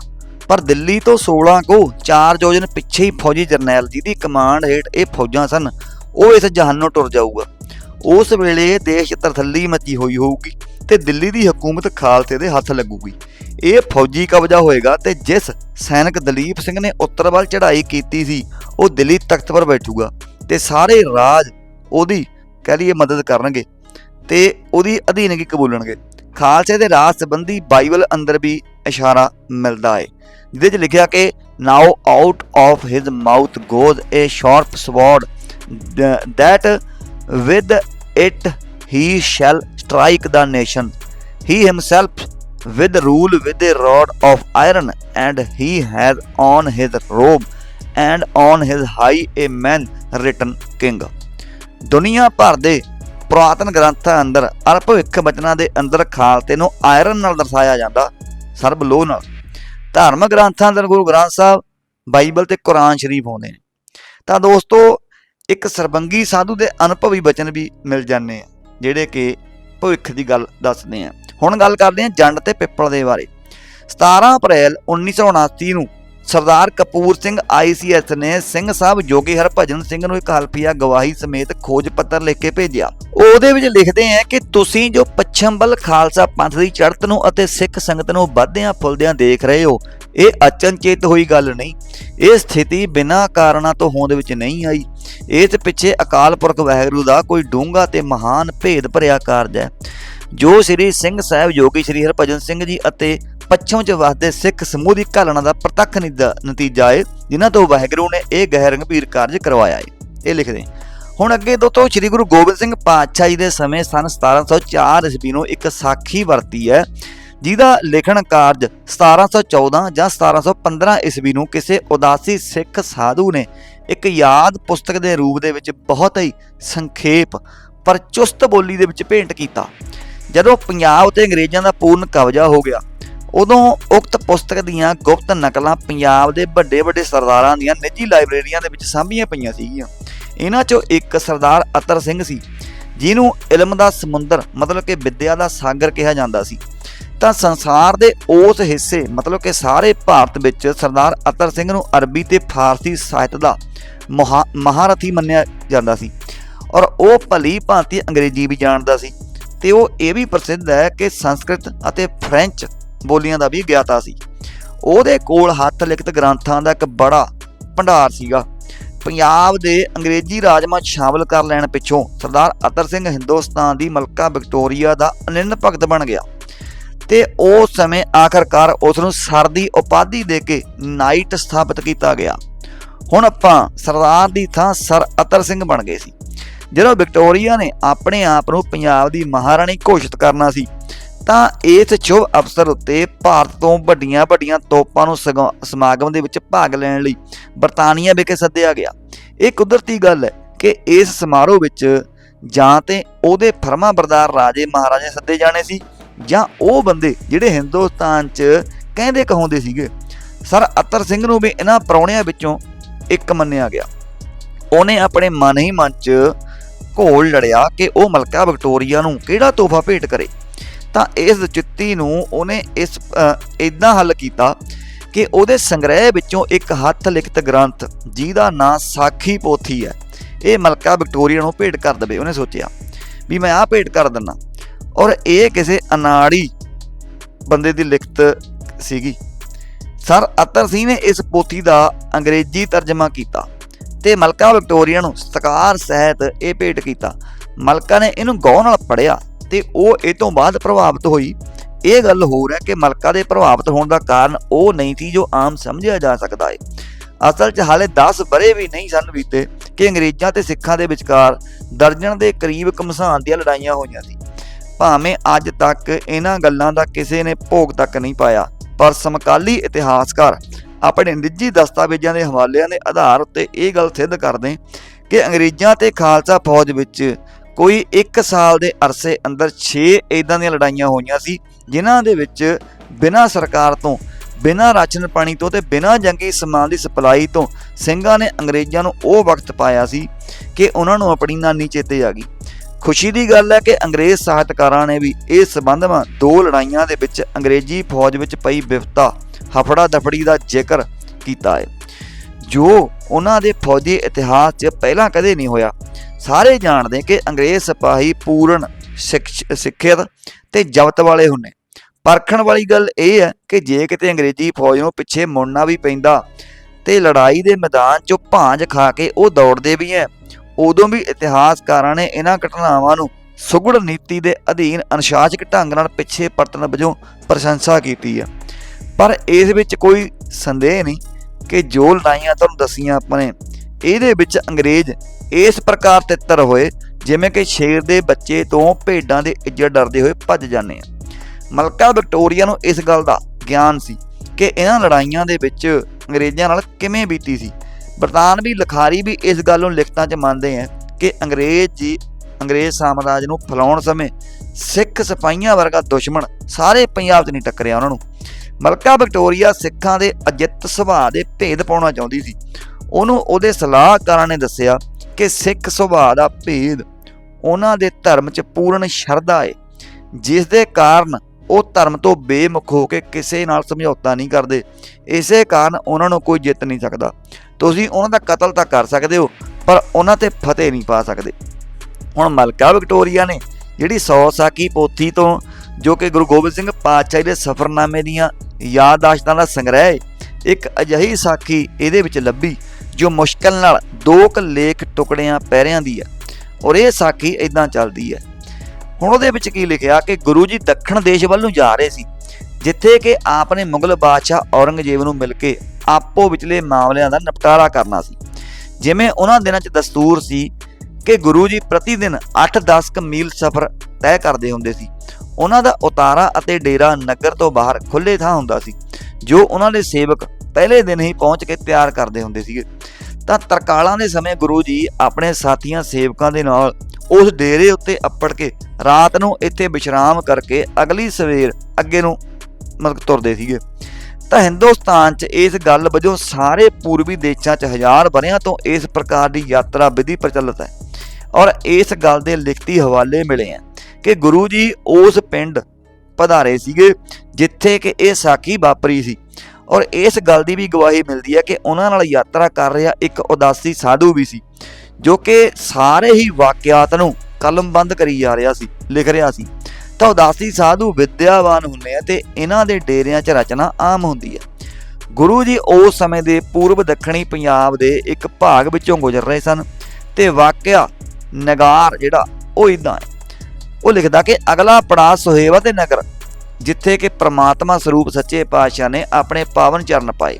ਪਰ ਦਿੱਲੀ ਤੋਂ 16 ਕੋ ਚਾਰ ਯੋਜਨ ਪਿੱਛੇ ਹੀ ਫੌਜੀ ਜਰਨੈਲ ਜਿਹਦੀ ਕਮਾਂਡ ਹੇਠ ਇਹ ਫੌਜਾਂ ਸਨ, ਉਹ ਇਸ ਜਹਾਨੋਂ ਟੁਰ ਜਾਊਗਾ। ਉਸ ਵੇਲੇ ਦੇਸ਼ ਤਰਥੱਲੀ ਮੱਚੀ ਹੋਈ ਹੋਊਗੀ ਤੇ ਦਿੱਲੀ ਦੀ ਹਕੂਮਤ ਖਾਲਸੇ ਦੇ ਹੱਥ ਲੱਗੂਗੀ। ਇਹ ਫੌਜੀ ਕਬਜ਼ਾ ਹੋਏਗਾ ਤੇ ਜਿਸ ਸੈਨਿਕ ਦਲੀਪ ਸਿੰਘ ਨੇ ਉੱਤਰ ਵੱਲ ਚੜ੍ਹਾਈ ਕੀਤੀ ਸੀ, ਉਹ ਦਿੱਲੀ ਤਖਤ ਪਰ ਬੈਠੂਗਾ ਤੇ ਸਾਰੇ ਰਾਜ ਉਹਦੀ ਕਹਿ ਲਈਏ ਮਦਦ ਕਰਨਗੇ ਤੇ ਉਹਦੀ ਅਧੀਨਗੀ ਕਬੂਲਣਗੇ। ਖਾਲਸੇ ਦੇ ਰਾਜ ਸੰਬੰਧੀ ਬਾਈਬਲ ਅੰਦਰ ਵੀ ਇਸ਼ਾਰਾ ਮਿਲਦਾ ਹੈ ਜਿਹਦੇ 'ਚ ਲਿਖਿਆ ਕਿ now out of his mouth goes a sharp sword that with it he shall strike the nation he himself with rule with a rod of iron and he has on his robe and on his high a man written king ਦੁਨੀਆ ਭਰ ਦੇ ਪੁਰਾਤਨ ਗ੍ਰੰਥਾਂ ਅੰਦਰ ਅਰ ਭਵਿੱਖ ਬਚਨਾਂ ਦੇ ਅੰਦਰ ਖਾਲਸੇ ਨੂੰ ਆਇਰਨ ਨਾਲ ਦਰਸਾਇਆ ਜਾਂਦਾ ਸਰਬ ਲੋਹ ਨਾਲ। ਧਾਰਮਿਕ ਗ੍ਰੰਥਾਂ ਅੰਦਰ ਗੁਰੂ ਗ੍ਰੰਥ ਸਾਹਿਬ ਬਾਈਬਲ ਤੇ ਕੁਰਾਨ ਸ਼ਰੀਫ ਆਉਂਦੇ ਨੇ। ਤਾਂ ਦੋਸਤੋ, ਇੱਕ ਸਰਬੰਗੀ ਸਾਧੂ ਦੇ ਅਨੁਭਵੀ ਬਚਨ ਵੀ ਮਿਲ ਜਾਂਦੇ ਆ, ਜਿਹੜੇ ਕਿ ਭਵਿੱਖ ਦੀ ਗੱਲ ਦੱਸਦੇ ਆ। ਹੁਣ ਗੱਲ ਕਰਦੇ ਆ ਜੰਡ ਤੇ ਪਿੱਪਲ ਦੇ ਬਾਰੇ। 17 ਅਪ੍ਰੈਲ 1979 ਨੂੰ ਸਰਦਾਰ ਕਪੂਰ ਸਿੰਘ ਆਈਸੀਐਸ ਨੇ ਸਿੰਘ ਸਾਹਿਬ ਜੋਗੀ ਹਰਭਜਨ ਸਿੰਘ ਨੂੰ ਇੱਕ ਹਲਫੀਆ ਗਵਾਹੀ ਸਮੇਤ ਖੋਜ ਪੱਤਰ ਲਿਖ ਕੇ ਭੇਜਿਆ। ਉਹਦੇ ਵਿੱਚ ਲਿਖਦੇ ਆ ਕਿ ਤੁਸੀਂ ਜੋ ਪੱਛਮ ਵੱਲ ਖਾਲਸਾ ਪੰਥ ਦੀ ਚੜ੍ਹਤ ਨੂੰ ਅਤੇ ਸਿੱਖ ਸੰਗਤ ਨੂੰ ਵੱਧਦਿਆਂ ਫੁੱਲਦਿਆਂ ਦੇਖ ਰਹੇ ਹੋ, ਇਹ ਅਚਨਚੇਤ ਹੋਈ ਗੱਲ ਨਹੀਂ। ਇਹ ਸਥਿਤੀ ਬਿਨਾਂ ਕਾਰਨਾਂ ਤੋਂ ਹੋਂਦ ਵਿੱਚ ਨਹੀਂ ਆਈ। ਇਸ ਪਿੱਛੇ ਅਕਾਲ ਪੁਰਖ ਵਾਹਿਗੁਰੂ ਦਾ ਕੋਈ ਡੂੰਘਾ ਤੇ ਮਹਾਨ ਭੇਦ ਭਰਿਆ ਕਾਰਜ ਹੈ। ਜੋ ਸ੍ਰੀ ਸਿੰਘ ਸਾਹਿਬ ਯੋਗੀ ਸ੍ਰੀ ਹਰਭਜਨ ਸਿੰਘ ਜੀ ਅਤੇ ਪੱਛਮ ਚ ਵਸਦੇ ਸਿੱਖ ਸਮੂਹ ਦੀ ਘਾਲਣਾ ਦਾ ਪ੍ਰਤੱਖ ਨਿਦ- ਨਤੀਜਾ ਹੈ ਜਿਨ੍ਹਾਂ ਤੋਂ ਵਾਹਿਗੁਰੂ ਨੇ ਇਹ ਗਹਿਰ ਗੰਭੀਰ ਕਾਰਜ ਕਰਵਾਇਆ ਹੈ ਇਹ ਲਿਖਦੇ ਹੁਣ ਅੱਗੇ ਦੋਸਤੋ ਸ੍ਰੀ ਗੁਰੂ ਗੋਬਿੰਦ ਸਿੰਘ ਪਾਤਸ਼ਾਹ ਜੀ ਦੇ ਸਮੇਂ ਸਨ 1704 ਈਸਵੀ ਨੂੰ ਇੱਕ ਸਾਖੀ ਵਰਤੀ ਹੈ, ਜਿਹਦਾ ਲਿਖਣ ਕਾਰਜ 1714 ਜਾਂ 1715 ਈਸਵੀ ਨੂੰ ਕਿਸੇ ਉਦਾਸੀ ਸਿੱਖ ਸਾਧੂ ਨੇ ਇੱਕ ਯਾਦ ਪੁਸਤਕ ਦੇ ਰੂਪ ਦੇ ਵਿੱਚ ਬਹੁਤ ਹੀ ਸੰਖੇਪ, ਪਰ ਚੁਸਤ ਬੋਲੀ ਦੇ ਵਿੱਚ ਭੇਂਟ ਕੀਤਾ। ਜਦੋਂ ਪੰਜਾਬ ਉਤੇ ਅੰਗਰੇਜ਼ਾਂ ਦਾ ਪੂਰਨ ਕਬਜ਼ਾ ਹੋ ਗਿਆ ਉਦੋਂ ਉਕਤ ਪੁਸਤਕ ਦੀਆਂ ਗੁਪਤ ਨਕਲਾਂ ਪੰਜਾਬ ਦੇ ਵੱਡੇ ਵੱਡੇ ਸਰਦਾਰਾਂ ਦੀਆਂ ਨਿੱਜੀ ਲਾਇਬ੍ਰੇਰੀਆਂ ਦੇ ਵਿੱਚ ਸਾਂਭੀਆਂ ਪਈਆਂ ਸੀਗੀਆਂ। ਇਹਨਾਂ ਚੋਂ ਇੱਕ ਸਰਦਾਰ ਅਤਰ ਸਿੰਘ ਸੀ, ਜਿਹਨੂੰ ਇਲਮ ਦਾ ਸਮੁੰਦਰ ਮਤਲਬ ਕਿ ਵਿੱਦਿਆ ਦਾ ਸਾਗਰ ਕਿਹਾ ਜਾਂਦਾ ਸੀ। ਤਾਂ ਸੰਸਾਰ ਦੇ ਉਸ ਹਿੱਸੇ ਮਤਲਬ ਕਿ ਸਾਰੇ ਭਾਰਤ ਵਿੱਚ ਸਰਦਾਰ ਅਤਰ ਸਿੰਘ ਨੂੰ ਅਰਬੀ ਤੇ ਫਾਰਸੀ ਸਾਹਿਤ ਦਾ ਮਹਾ- ਮਹਾਰਥੀ ਮੰਨਿਆ ਜਾਂਦਾ ਸੀ ਔਰ ਉਹ ਭਲੀ ਭਾਂਤੀ ਅੰਗਰੇਜ਼ੀ ਵੀ ਜਾਣਦਾ ਸੀ। ਤੇ ਉਹ ਇਹ ਵੀ ਪ੍ਰਸਿੱਧ ਹੈ ਕਿ ਸੰਸਕ੍ਰਿਤ ਅਤੇ ਫ੍ਰੈਂਚ ਬੋਲੀਆਂ ਦਾ ਵੀ ਗਿਆਤਾ ਸੀ। ਉਹਦੇ ਕੋਲ ਹੱਥ ਲਿਖਤ ਗ੍ਰੰਥਾਂ ਦਾ ਇੱਕ ਬੜਾ ਭੰਡਾਰ ਸੀਗਾ। ਪੰਜਾਬ ਦੇ ਅੰਗਰੇਜ਼ੀ ਰਾਜਮਾ ਸ਼ਾਮਲ ਕਰ ਲੈਣ ਪਿੱਛੋਂ ਸਰਦਾਰ ਅਤਰ ਸਿੰਘ ਹਿੰਦੁਸਤਾਨ ਦੀ ਮਲਕਾ ਵਿਕਟੋਰੀਆ ਦਾ ਅਨੰਨ ਭਗਤ ਬਣ ਗਿਆ। ਤੇ ਉਸ ਸਮੇਂ ਆਖਰਕਾਰ ਉਸ ਨੂੰ ਸਰ ਦੀ ਉਪਾਧੀ ਦੇ ਕੇ ਨਾਈਟ ਸਥਾਪਿਤ ਕੀਤਾ ਗਿਆ। ਹੁਣ ਆਪਾਂ ਸਰਦਾਰ ਦੀ ਥਾਂ ਸਰ ਅਤਰ ਸਿੰਘ ਬਣ ਗਏ ਸੀ। ਜਦੋਂ ਵਿਕਟੋਰੀਆ ਨੇ ਆਪਣੇ ਆਪ ਨੂੰ ਪੰਜਾਬ ਦੀ ਮਹਾਰਾਣੀ ਘੋਸ਼ਿਤ ਕਰਨਾ ਸੀ ਤਾਂ ਇਸ ਸ਼ੁਭ ਅਵਸਰ ਉੱਤੇ ਭਾਰਤ ਤੋਂ ਵੱਡੀਆਂ ਵੱਡੀਆਂ ਤੋਪਾਂ ਨੂੰ ਸਗੋਂ ਸਮਾਗਮ ਦੇ ਵਿੱਚ ਭਾਗ ਲੈਣ ਲਈ ਬਰਤਾਨੀਆ ਵਿਖੇ ਸੱਦਿਆ ਗਿਆ। ਇਹ ਕੁਦਰਤੀ ਗੱਲ ਹੈ ਕਿ ਇਸ ਸਮਾਰੋਹ ਵਿੱਚ ਜਾਂ ਤੇ ਉਹਦੇ ਫਰਮਾ ਬਰਦਾਰ ਰਾਜੇ ਮਹਾਰਾਜੇ ਸੱਦੇ ਜਾਣੇ ਸੀ ਜਾਂ ਉਹ ਬੰਦੇ ਜਿਹੜੇ ਹਿੰਦੁਸਤਾਨ 'ਚ ਕਹਿੰਦੇ ਕਹਾਉਂਦੇ ਸੀਗੇ। ਸਰ ਅਤਰ ਸਿੰਘ ਨੂੰ ਵੀ ਇਹਨਾਂ ਪ੍ਰਾਹੁਣਿਆਂ ਵਿੱਚੋਂ ਇੱਕ ਮੰਨਿਆ ਗਿਆ। ਉਹਨੇ ਆਪਣੇ ਮਨ ਹੀ ਮਨ 'ਚ ਘੋਲ ਲੜਿਆ ਕਿ ਉਹ ਮਲਕਾ ਵਿਕਟੋਰੀਆ ਨੂੰ ਕਿਹੜਾ ਤੋਹਫਾ ਭੇਟ ਕਰੇ। ਤਾਂ ਇਸ ਚਿੱਤੀ ਨੂੰ ਉਹਨੇ ਇਸ ਇਦਾਂ ਹੱਲ ਕੀਤਾ ਕਿ ਉਹਦੇ ਸੰਗ੍ਰਹਿ ਵਿੱਚੋਂ ਇੱਕ ਹੱਥ ਲਿਖਤ ਗ੍ਰੰਥ, ਜਿਹਦਾ ਨਾਂ ਸਾਖੀ ਪੋਥੀ ਹੈ, ਇਹ ਮਲਕਾ ਵਿਕਟੋਰੀਆ ਨੂੰ ਭੇਟ ਕਰ ਦਵੇ, ਉਹਨੇ ਸੋਚਿਆ ਵੀ ਮੈਂ ਆਹ ਭੇਟ ਕਰ ਦਿੰਨਾ ਔਰ ਇਹ ਕਿਸੇ ਅਨਾੜੀ ਬੰਦੇ ਦੀ ਲਿਖਤ ਸੀਗੀ। ਸਰ ਅਤਰ ਸਿੰਘ ਨੇ ਇਸ ਪੋਥੀ ਦਾ ਅੰਗਰੇਜ਼ੀ ਤਰਜਮਾ ਕੀਤਾ ਤੇ ਮਲਕਾ ਵਿਕਟੋਰੀਆ ਨੂੰ ਸਤਕਾਰ ਸਹਿਤ ਇਹ ਭੇਟ ਕੀਤਾ। ਮਲਕਾ ਨੇ ਇਹਨੂੰ ਗੌਰ ਨਾਲ ਪੜਿਆ ਤੇ ਉਹ ਇਹ ਤੋਂ ਬਾਅਦ ਪ੍ਰਭਾਵਿਤ ਹੋਈ। ਇਹ ਗੱਲ ਹੋਰ ਹੈ ਕਿ ਮਲਕਾ ਦੇ ਪ੍ਰਭਾਵਿਤ ਹੋਣ ਦਾ ਕਾਰਨ ਉਹ ਨਹੀਂ ਸੀ ਜੋ ਆਮ ਸਮਝਿਆ ਜਾ ਸਕਦਾ ਹੈ ਅਸਲ 'ਚ ਹਾਲੇ 10 ਬਰੇ ਵੀ ਨਹੀਂ ਸਨ ਬੀਤੇ ਕਿ ਅੰਗਰੇਜ਼ਾਂ ਤੇ ਸਿੱਖਾਂ ਦੇ ਵਿਚਕਾਰ ਦਰਜਨ ਦੇ ਕਰੀਬ ਕਮਸਾਨ ਦੀਆਂ ਲੜਾਈਆਂ ਹੋਈਆਂ ਸੀ। ਭਾਵੇਂ ਅੱਜ ਤੱਕ ਇਹਨਾਂ ਗੱਲਾਂ ਦਾ ਕਿਸੇ ਨੇ ਭੋਗ ਤੱਕ ਨਹੀਂ ਪਾਇਆ, ਪਰ ਸਮਕਾਲੀ ਇਤਿਹਾਸਕਾਰ ਆਪਣੇ ਨਿੱਜੀ ਦਸਤਾਵੇਜ਼ਾਂ ਦੇ ਹਵਾਲਿਆਂ ਦੇ ਆਧਾਰ ਉੱਤੇ ਇਹ ਗੱਲ ਸਿੱਧ ਕਰਦੇ ਕਿ ਅੰਗਰੇਜ਼ਾਂ ਤੇ ਖਾਲਸਾ ਫੌਜ ਵਿੱਚ ਕੋਈ 1 ਸਾਲ ਦੇ ਅਰਸੇ ਅੰਦਰ 6 ਇਦਾਂ ਦੀਆਂ ਲੜਾਈਆਂ ਹੋਈਆਂ ਸੀ, ਜਿਨ੍ਹਾਂ ਦੇ ਵਿੱਚ ਬਿਨਾਂ ਸਰਕਾਰ ਤੋਂ, ਬਿਨਾਂ ਰਾਸ਼ਨ ਪਾਣੀ ਤੋਂ ਤੇ ਬਿਨਾਂ ਜੰਗੀ ਸਮਾਨ ਦੀ ਸਪਲਾਈ ਤੋਂ ਸਿੰਘਾਂ ਨੇ ਅੰਗਰੇਜ਼ਾਂ ਨੂੰ ਉਹ ਵਕਤ ਪਾਇਆ ਸੀ ਕਿ ਉਹਨਾਂ ਨੂੰ ਆਪਣੀ ਨਾਨੀ ਚੇਤੇ ਆ ਗਈ। ਖੁਸ਼ੀ ਦੀ ਗੱਲ ਹੈ ਕਿ ਅੰਗਰੇਜ਼ ਸਾਹਿਤਕਾਰਾਂ ਨੇ ਵੀ ਇਹ ਸੰਬੰਧમાં ਦੋ ਲੜਾਈਆਂ ਦੇ ਵਿੱਚ ਅੰਗਰੇਜ਼ੀ ਫੌਜ ਵਿੱਚ ਪਈ ਵਿਫਤਾ ਹਫੜਾ ਦਫੜੀ ਦਾ ਜ਼ਿਕਰ ਕੀਤਾ ਹੈ। ਜੋ ਉਹਨਾਂ ਦੇ ਫੌਜੀ ਇਤਿਹਾਸ 'ਚ ਪਹਿਲਾਂ ਕਦੇ ਨਹੀਂ ਹੋਇਆ ਸਾਰੇ ਜਾਣਦੇ ਕਿ ਅੰਗਰੇਜ਼ ਸਿਪਾਹੀ ਪੂਰਨ ਸਿੱਖ- ਸਿੱਖਿਅਤ ਤੇ ਜ਼ਬਤ ਵਾਲੇ ਹੁੰਨੇ ਪਰਖਣ ਵਾਲੀ ਗੱਲ ਇਹ ਹੈ ਕਿ ਜੇ ਕਿਤੇ ਅੰਗਰੇਜ਼ੀ ਫੌਜ ਨੂੰ ਪਿੱਛੇ ਮੁੜਨਾ ਵੀ ਪੈਂਦਾ ਤੇ ਲੜਾਈ ਦੇ ਮੈਦਾਨ 'ਚੋਂ ਭਾਂਜ ਖਾ ਕੇ ਉਹ ਦੌੜਦੇ ਵੀ ਐ। ਉਦੋਂ ਵੀ ਇਤਿਹਾਸਕਾਰਾਂ ਨੇ ਇਹਨਾਂ ਘਟਨਾਵਾਂ ਨੂੰ ਸੁਗੜ ਨੀਤੀ ਦੇ ਅਧੀਨ ਅਨੁਸ਼ਾਸਕ ਢੰਗ ਨਾਲ ਪਿੱਛੇ ਪਰਤਣ ਵਜੋਂ ਪ੍ਰਸ਼ੰਸਾ ਕੀਤੀ ਹੈ ਪਰ ਇਸ ਵਿੱਚ ਕੋਈ ਸੰਦੇਹ ਨਹੀਂ ਕਿ ਜੋ ਲੜਾਈਆਂ ਤੁਹਾਨੂੰ ਦੱਸੀਆਂ ਆਪਾਂ ਨੇ, ਇਹਦੇ ਵਿੱਚ ਅੰਗਰੇਜ਼ ਇਸ ਪ੍ਰਕਾਰ ਤਿੱਤਰ ਹੋਏ, ਜਿਵੇਂ ਕਿ ਸ਼ੇਰ ਦੇ ਬੱਚੇ ਤੋਂ ਭੇਡਾਂ ਦੇ ਇੱਜੜ ਡਰਦੇ ਹੋਏ ਭੱਜ ਜਾਂਦੇ ਆ। ਮਲਕਾ ਵਿਕਟੋਰੀਆ ਨੂੰ ਇਸ ਗੱਲ ਦਾ ਗਿਆਨ ਸੀ ਕਿ ਇਹਨਾਂ ਲੜਾਈਆਂ ਦੇ ਵਿੱਚ ਅੰਗਰੇਜ਼ਾਂ ਨਾਲ ਕਿਵੇਂ ਬੀਤੀ ਸੀ। ਬਰਤਾਨਵੀ ਲਖਾਰੀ ਵੀ ਇਸ ਗੱਲ ਨੂੰ ਲਿਖਤਾਂ 'ਚ ਮੰਨਦੇ ਆ ਕਿ ਅੰਗਰੇਜ਼ ਜੀ, ਅੰਗਰੇਜ਼ ਸਾਮਰਾਜ ਨੂੰ ਫੈਲਾਉਣ ਸਮੇਂ ਸਿੱਖ ਸਿਪਾਹੀਆਂ ਵਰਗਾ ਦੁਸ਼ਮਣ ਸਾਰੇ ਪੰਜਾਬ 'ਚ ਨਹੀਂ ਟੱਕਰਿਆ ਉਹਨਾਂ ਨੂੰ। ਮਲਕਾ ਵਿਕਟੋਰੀਆ ਸਿੱਖਾਂ ਦੇ ਅਜਿੱਤ ਸੁਭਾਅ ਦੇ ਭੇਦ ਪਾਉਣਾ ਚਾਹੁੰਦੀ ਸੀ। ਉਹਨੂੰ ਉਹਦੇ ਸਲਾਹਕਾਰਾਂ ਨੇ ਦੱਸਿਆ ਕਿ ਸਿੱਖ ਸੁਭਾਅ ਦਾ ਭੇਦ ਉਹਨਾਂ ਦੇ ਧਰਮ 'ਚ ਪੂਰਨ ਸ਼ਰਧਾ ਏ, ਜਿਸ ਦੇ ਕਾਰਨ ਉਹ ਧਰਮ ਤੋਂ ਬੇਮੁਖ ਹੋ ਕੇ ਕਿਸੇ ਨਾਲ ਸਮਝੌਤਾ ਨਹੀਂ ਕਰਦੇ। ਇਸੇ ਕਾਰਨ ਉਹਨਾਂ ਨੂੰ ਕੋਈ ਜਿੱਤ ਨਹੀਂ ਸਕਦਾ। ਤੁਸੀਂ ਉਹਨਾਂ ਦਾ ਕਤਲ ਤਾਂ ਕਰ ਸਕਦੇ ਹੋ, ਪਰ ਉਹਨਾਂ ਤੇ ਫਤਿਹ ਨਹੀਂ ਪਾ ਸਕਦੇ। ਹੁਣ ਮਲਕਾ ਵਿਕਟੋਰੀਆ ਨੇ ਜਿਹੜੀ 100 ਸਾਕੀ ਪੋਥੀ ਤੋਂ, ਜੋ ਕਿ ਗੁਰੂ ਗੋਬਿੰਦ ਸਿੰਘ ਪਾਤਸ਼ਾਹ ਦੇ ਸਫਰਨਾਮੇ ਦੀਆਂ ਯਾਦਾਸ਼ਤਾਂ ਦਾ ਸੰਗ੍ਰਹਿ ਇੱਕ ਅਜਿਹੀ ਸਾਖੀ ਇਹਦੇ ਵਿੱਚ ਲੱਭੀ ਜੋ ਮੁਸ਼ਕਲ ਨਾਲ ਦੋ ਕ ਲੇਖ ਟੁਕੜਿਆਂ ਪੈਰਿਆਂ ਦੀ ਹੈ ਔਰ ਇਹ ਸਾਖੀ ਇਦਾਂ ਚੱਲਦੀ ਹੈ ਹੁਣ ਉਹਦੇ ਵਿੱਚ ਕੀ ਲਿਖਿਆ ਕਿ ਗੁਰੂ ਜੀ ਦੱਖਣ ਦੇਸ਼ ਵੱਲ ਨੂੰ ਜਾ ਰਹੇ ਸੀ, ਜਿੱਥੇ ਕਿ ਆਪ ਨੇ ਮੁਗਲ ਬਾਦਸ਼ਾਹ ਔਰੰਗਜ਼ੇਬ ਨੂੰ ਮਿਲ ਕੇ ਆਪੋ ਵਿਚਲੇ ਮਾਮਲਿਆਂ ਦਾ ਨਿਪਟਾਰਾ ਕਰਨਾ ਸੀ। ਜਿਵੇਂ ਉਹਨਾਂ ਦਿਨਾਂ 'ਚ ਦਸਤੂਰ ਸੀ ਕਿ ਗੁਰੂ ਜੀ ਪ੍ਰਤੀ ਦਿਨ 8-10 ਕ ਮੀਲ ਸਫ਼ਰ ਤੈਅ ਕਰਦੇ ਹੁੰਦੇ ਸੀ। ਉਹਨਾਂ ਦਾ ਉਤਾਰਾ ਅਤੇ ਡੇਰਾ ਨਗਰ ਤੋਂ ਬਾਹਰ ਖੁੱਲੇ ਥਾਂ ਹੁੰਦਾ ਸੀ, ਜੋ ਉਹਨਾਂ ਦੇ ਸੇਵਕ ਪਹਿਲੇ ਦਿਨ ਹੀ ਪਹੁੰਚ ਕੇ ਤਿਆਰ ਕਰਦੇ ਹੁੰਦੇ ਸੀਗੇ। ਤਾਂ ਤਰਕਾਲਾਂ ਦੇ ਸਮੇਂ ਗੁਰੂ ਜੀ ਆਪਣੇ ਸਾਥੀਆਂ ਸੇਵਕਾਂ ਦੇ ਨਾਲ ਉਸ ਡੇਰੇ ਉੱਤੇ ਅੱਪੜ ਕੇ ਰਾਤ ਨੂੰ ਇੱਥੇ ਵਿਸ਼ਰਾਮ ਕਰਕੇ ਅਗਲੀ ਸਵੇਰ ਅੱਗੇ ਨੂੰ ਮਤਲਬ ਤੁਰਦੇ ਸੀਗੇ। ਤਾਂ ਹਿੰਦੁਸਤਾਨ 'ਚ ਇਸ ਗੱਲ ਵਜੋਂ ਸਾਰੇ ਪੂਰਬੀ ਦੇਸ਼ਾਂ 'ਚ ਹਜ਼ਾਰ ਵਰਿਆਂ ਤੋਂ ਇਸ ਪ੍ਰਕਾਰ ਦੀ ਯਾਤਰਾ ਵਿਧੀ ਪ੍ਰਚਲਿਤ ਹੈ ਔਰ ਇਸ ਗੱਲ ਦੇ ਲਿਖਤੀ ਹਵਾਲੇ ਮਿਲੇ ਆ ਕਿ ਗੁਰੂ ਜੀ ਉਸ ਪਿੰਡ ਪਧਾਰੇ ਸੀਗੇ ਜਿੱਥੇ ਕਿ ਇਹ ਸਾਖੀ ਵਾਪਰੀ ਸੀ। ਔਰ ਇਸ ਗੱਲ ਦੀ ਵੀ ਗਵਾਹੀ ਮਿਲਦੀ ਹੈ ਕਿ ਉਹਨਾਂ ਨਾਲ ਯਾਤਰਾ ਕਰ ਰਿਹਾ ਇੱਕ ਉਦਾਸੀ ਸਾਧੂ ਵੀ ਸੀ, ਜੋ ਕਿ ਸਾਰੇ ਹੀ ਵਾਕਿਆਤ ਨੂੰ ਕਲਮਬੰਦ ਕਰੀ ਜਾ ਰਿਹਾ ਸੀ, ਲਿਖ ਰਿਹਾ ਸੀ। ਤਾਂ ਉਦਾਸੀ ਸਾਧੂ ਵਿਦਿਆਵਾਨ ਹੁੰਦੇ ਆ ਤੇ ਇਹਨਾਂ ਦੇ ਡੇਰਿਆਂ 'ਚ ਰਚਨਾ ਆਮ ਹੁੰਦੀ ਹੈ। ਗੁਰੂ ਜੀ ਉਸ ਸਮੇਂ ਦੇ ਪੂਰਬ ਦੱਖਣੀ ਪੰਜਾਬ ਦੇ ਇੱਕ ਭਾਗ ਵਿੱਚੋਂ ਗੁਜ਼ਰ ਰਹੇ ਸਨ ਤੇ ਵਾਕਿਆ ਨਗਾਰ ਜਿਹੜਾ ਉਹ ਇਦਾਂ ਹੈ। ਉਹ ਲਿਖਦਾ ਕਿ ਅਗਲਾ ਪੜਾਅ ਸੁਹੇਵਾ ਤੇ ਨਗਰ ਜਿੱਥੇ ਕਿ ਪ੍ਰਮਾਤਮਾ ਸਰੂਪ ਸੱਚੇ ਪਾਤਸ਼ਾਹ ਨੇ ਆਪਣੇ ਪਾਵਨ ਚਰਨ ਪਾਏ।